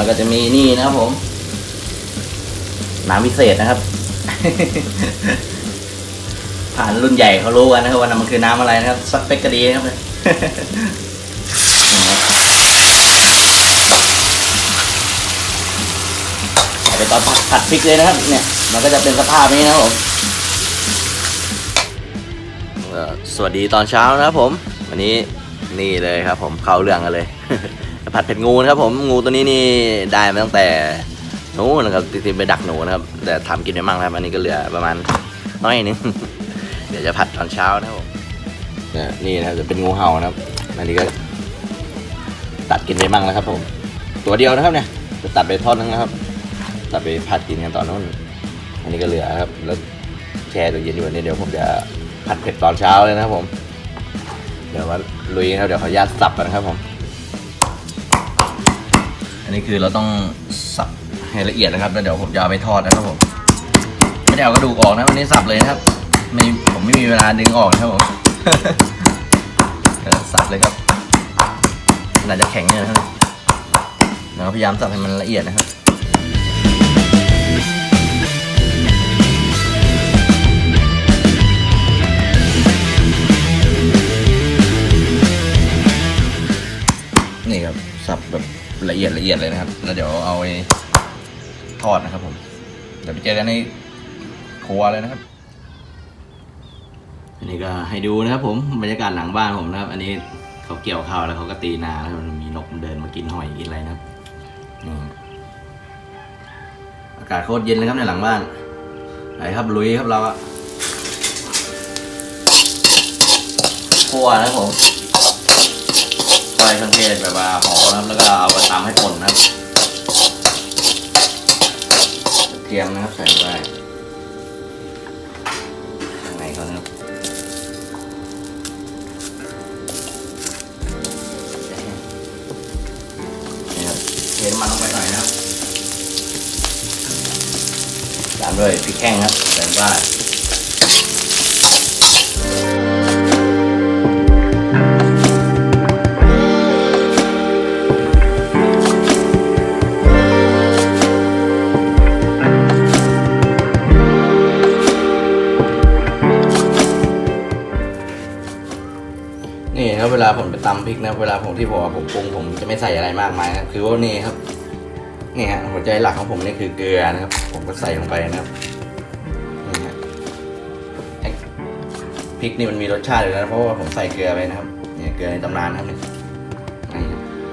แล้วก็จะมีนี่นะครับผม น้ำพิเศษนะครับ ผ่านรุ่นใหญ่เขารู้กันนะครับว่ามันคือน้ำอะไรนะครับสักเป็กก็ดีนะครับเอาไปตอนผัดพริกเลยนะครับ เนี่ย มันก็จะเป็นสภาพนี้นะครับผมสวัสดีตอนเช้านะครับผม วันนี้นี่เลยครับผมเข้าเรื่องกันเลย ผัดเผ็ดงูนะครับผมงูตัวนี้นี่ได้มาตั้งแต่นู้นะครับที่ไปดักหนูนะครับ แต่ทำกินไปมั่งครับ อันนี้ก็เหลือประมาณน้อยนึงเดี๋ยวจะผัดตอนเช้านะครับผมนี่นะครับจะเป็นงูเห่านะครับอันนี้ก็ ตัดกินไปมั่งแล้วครับ ผม ตัวเดียวนะครับเนี่ยจะตัดไปทอดนึงนะครับ ตัดไปผัดกินกันตอนนู้น อันนี้ก็เหลือครับ แล้วแช่ตัวเย็นอยู่นี่เดี๋ยวผมจะผัดเผ็ดตอนเช้าเลยนะครับผม เดี๋ยวว่าลุยนะครับเดี๋ยวขออนุญาตสับกันนะครับผม นนี้คือเราต้องสับให้ละเอียดนะครับแล้วเดี๋ยวผมจะเอาไปทอดนะครับผมไม่ได้เอากระดูกออกนะวันนี้สับเลยนะครับไม่ผมไม่มีเวลาดึงออกนะครับผมสับเลยครับน่าจะแข็งเนี่ยนะครับเดี๋ยวพยายามสับให้มันละเอียดนะครับ เอียดละเอียดเลยนะครับ แล้วเดี๋ยวเอาไปทอดนะครับ ผม เดี๋ยวไปเจอกันในครัวเลยนะครับ อันนี้ก็ให้ดูนะครับ ผมบรรยากาศหลังบ้านผมนะครับ อันนี้เขาเกี่ยวข้าวแล้วเขาก็ตีนาแล้วมันมีนกมันเดินมากินหอยกินอะไรนะครับนี่อากาศโคตรเย็นเลยครับในหลังบ้านไปครับลุยครับเราอะครัวนะครับผม ไฟสังเกตแบบว่าหอมนะครับแล้วก็เอาไปตำให้ป่นนะครับกระเทียมนะครับใส่ไปข้างในเขานะครับนี่ครับเทมันลงไปหน่อยนะครับตามด้วยพริกแห้งครับใส่ไป นี่ครับเวลาผมไปตำพริกนะเวลาผมที่บอกว่าผมปรุงผมจะไม่ใส่อะไรมากมายนะครับคือว่านี่ครับนี่ฮะหัวใจหลักของผมนี่คือเกลือนะครับ ผมก็ใส่ลงไปนะครับนี่ฮะพริกนี่มันมีรสชาติอยู่แล้วเพราะว่าผมใส่เกลือไปนะครับเนี่ยเกลือในตำนานนะครับเนี่ย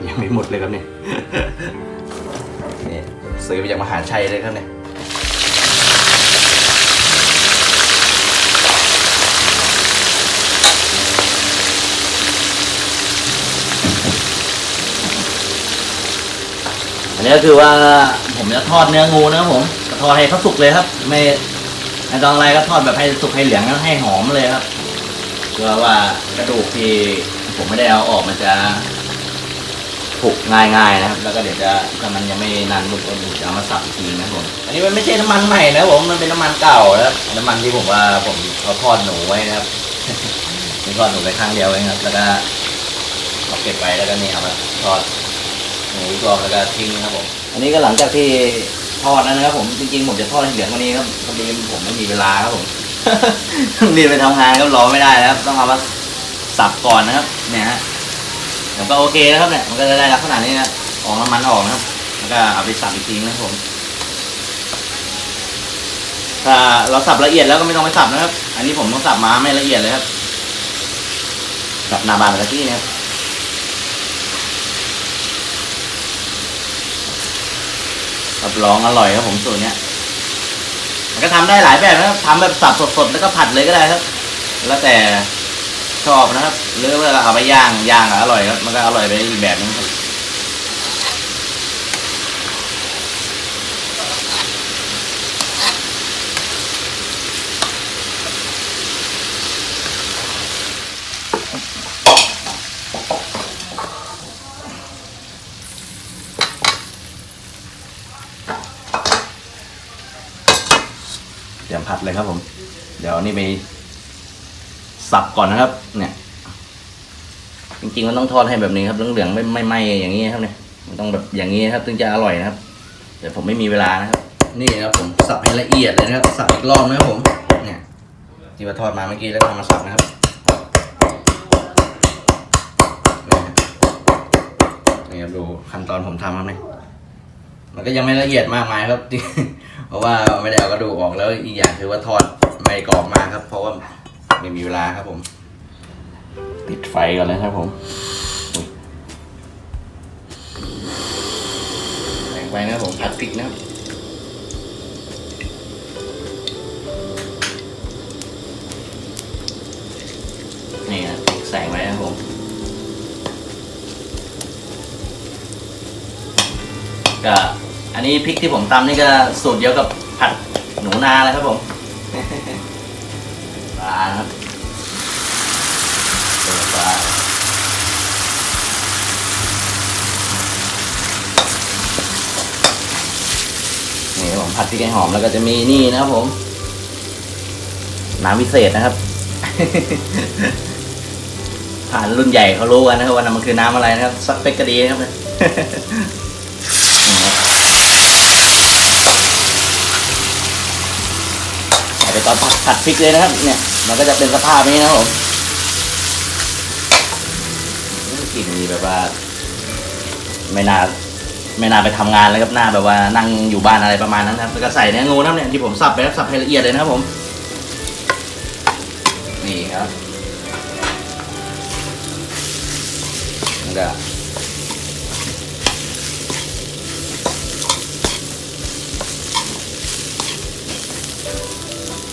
ยังไม่หมดเลยครับเนี่ยนี่ซื้อมาจากมหาชัยเลยครับเนี่ย อันนี้ก็คือว่าผมจะทอดเนื้องูนะครับผมทอดให้เขาสุกเลยครับ ไม่ไม่ต้องอะไรก็ทอดแบบให้สุกให้เหลืองแล้วให้หอมเลยครับเพื่อว่ากระดูกที่ผมไม่ได้เอาออกมันจะผุง่ายๆนะครับ แล้วก็เดี๋ยวจะถ้ามันยังไม่นานบุกก็จะเอามาสับอีกทีนะผม อันนี้มันไม่ใช่น้ำมันใหม่นะผมมันเป็นน้ำมันเก่านะครับน้ำมันที่ผมว่าผมเขาทอดหนูไว้นะครับผมทอดหนูไปข้างเดียวเองครับ แล้วก็เอาเก็บไว้แล้วก็นี่เอามาทอด หมูกรอบแล้วก็ทิ้งครับผม อันนี้ก็หลังจากที่ทอดแล้วนะครับ ผมจริงๆผมจะทอดให้เหลืองกว่านี้ครับพอดีผมไม่มีเวลาครับผม รีบไปทำงานก็รอไม่ได้แล้วครับต้องเอามาสับก่อนนะครับ เนี่ยฮะผมก็โอเคนะครับเนี่ยมันก็จะได้ลักษณะนี้นะออกน้ำมันออกนะครับ แล้วก็เอาไปสับอีกทีนะครับผมถ้าเราสับละเอียดแล้วก็ไม่ต้องไปสับนะครับ อันนี้ผมต้องสับมาไม่ละเอียดเลยครับสับหนาบานกะทินะครับ รับรองอร่อยครับผมสูตรเนี้ยมันก็ทำได้หลายแบบนะครับทำแบบสับสดๆแล้วก็ผัดเลยก็ได้ครับ แล้วแต่ชอบนะครับหรือว่าเอาไปย่างย่างก็อร่อยครับมันก็อร่อยไปอีกแบบนึงครับ เตรียมผัดเลยครับผม เดี๋ยว นี่ไปสับก่อนนะครับ เนี่ย จริงๆมันต้องทอดให้แบบนี้ครับเหลืองๆไม่ไม่ไหม้อย่างนี้ครับเนี่ยมันต้องแบบอย่างนี้ครับ ถึงจะอร่อยนะครับ แต่ผมไม่มีเวลานะครับ นี่นะครับผมสับให้ละเอียดเลยนะครับ สับอีกรอบนะครับผม เนี่ยที่ว่าทอดมาเมื่อกี้แล้วก็เอามาสับนะครับนี่ครับนี่ครับดูขั้นตอนผมทำครับเนี่ยมันก็ยังไม่ละเอียดมากมายครับ เพราะว่าไม่ได้เอากระดูกออกแล้วอีกอย่างคือว่าทอด ไม่กรอบมากครับ เพราะว่าไม่มีเวลาครับผม ปิดไฟก่อนเลยครับผมอุ๊ยใส่ไปนะครับผมผัดพริกนะครับนี่นะพริกใส่ไว้นะครับผมก็อันนี้พริกที่ผมตำนี่ก็สูตรเดียวกับผัดหนูนาเลยครับผม ปลานะครับตัวปลานี่ผมผัดพริกให้หอมแล้วก็จะมีนี่นะครับผม น้ำวิเศษนะครับ ผ่านรุ่นใหญ่เขารู้กันนะครับว่ามันคือน้ำอะไรนะครับ สักเป็กก็ดีนะครับ เนี่ยใส่ไปตอนผัดพริกเลยนะครับ เนี่ย มันก็จะเป็นสภาพนี้นะครับผมกลิ่นดีแบบว่า ไม่น่าไม่น่าไปทำงานเลยครับหน้าแบบว่านั่งอยู่บ้านอะไรประมาณนั้นนะครับแล้วก็ใส่เนื้องูนะครับเนี่ยที่ผมสับไปแล้วสับให้ละเอียดเลยนะครับผม นี่ครับแล้ว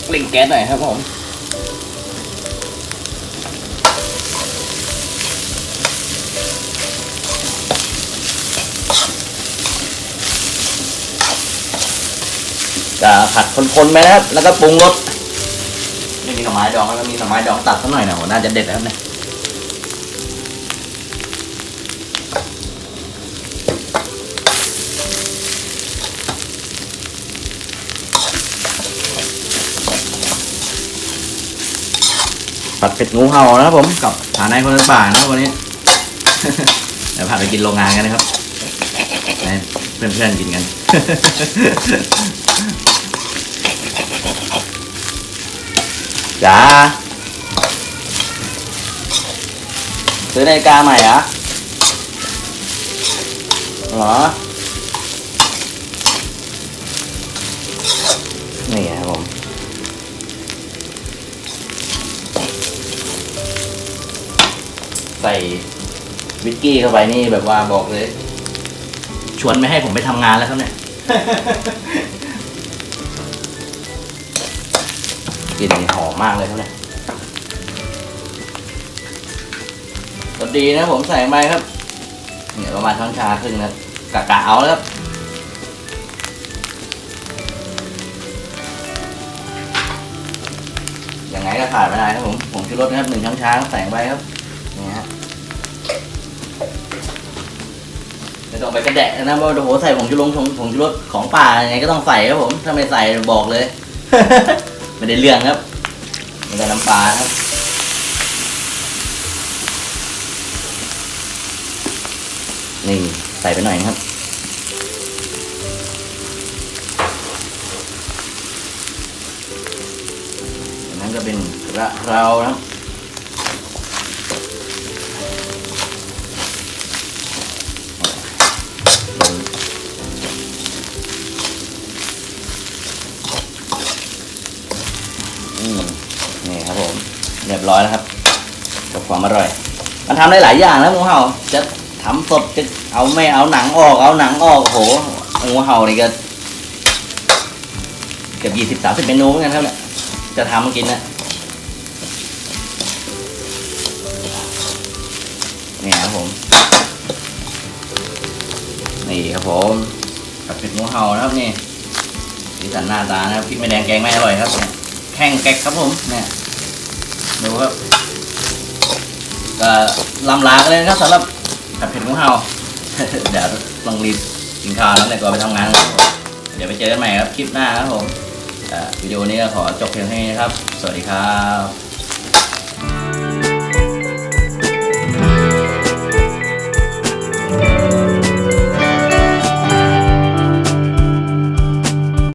เล่งแก๊สหน่อยครับผมก็ผัดคนๆไปนะครับ แล้วก็ปรุงรสนี่มีหน่อไม้ดองแล้วก็มีหน่อไม้ดองตัดสักหน่อยนะโหน่าจะเด็ดแล้วเนี่ย ผัดเป็ดงูเห่านะครับผมกับฐานายคนละบ่านะครับวันนี้ เดี๋ยวพาไปกินโรงงานกันนะครับให้เพื่อนๆกินกัน จ้าซื้อนาฬิกาใหม่เหรอเหรอ นี่ครับผม ใส่วิสกี้เข้าไปนี่แบบว่าบอกเลย ชวนไม่ให้ผมไปทำงานแล้วครับเนี่ย กลิ่นหอมมากเลยครับเนี่ยสดีนะผมใส่ไปครับ เนี่ยประมาณช้อนชาครึ่งนะกะกะเอาแล้วครับยังไงก็ขาดไม่ได้ครับผมผมชูรสนะครับหนึ่งช้อนชาใส่ไปครับ ต้องไปกระแดะนะว่าโอ้โหใส่ผงชูรสผงผงชูรสของป่ายังไงก็ต้องใส่ครับผมถ้าไม่ใส่บอกเลย ไม่ได้เรื่องครับม่ได้น้ำปลาครับนี่ใส่ไปหน่อยครับอันนั้นก็เป็นกระเพรานะครับ อืมนี่ครับผมเรียบร้อยแล้วครับกับความอร่อย มันทำได้หลายอย่างนะงูเห่า จะทำสดจะเอาไม่เอาหนังออกเอาหนังออกโอ้โหงูเห่านี่ก็เกือบยี่สิบสามสิบเมนูเหมือนกันครับเนี่ยจะทำกินนะนี่ครับผม นี่ครับผมกับเป็ดงูเห่านะครับนี่สีสันหน้าตานะครับพริกไม่แดงแกงไม่อร่อยครับเนี่ย แข่งแก๊กครับผมเนี่ยดูครับก็ลำลากันเลยนะครับสำหรับผัดเผ็ดของเฮาเดี๋ยวลองรีบกินข้าวแล้วเนี่ยวก็ไปทำงานครับผมเดี๋ยวไปเจอกันใหม่ครับคลิปหน้าครับผมอ่าวิดีโอนี้ขอจบเพียงเท่านี้นะครับ สวัสดีครับ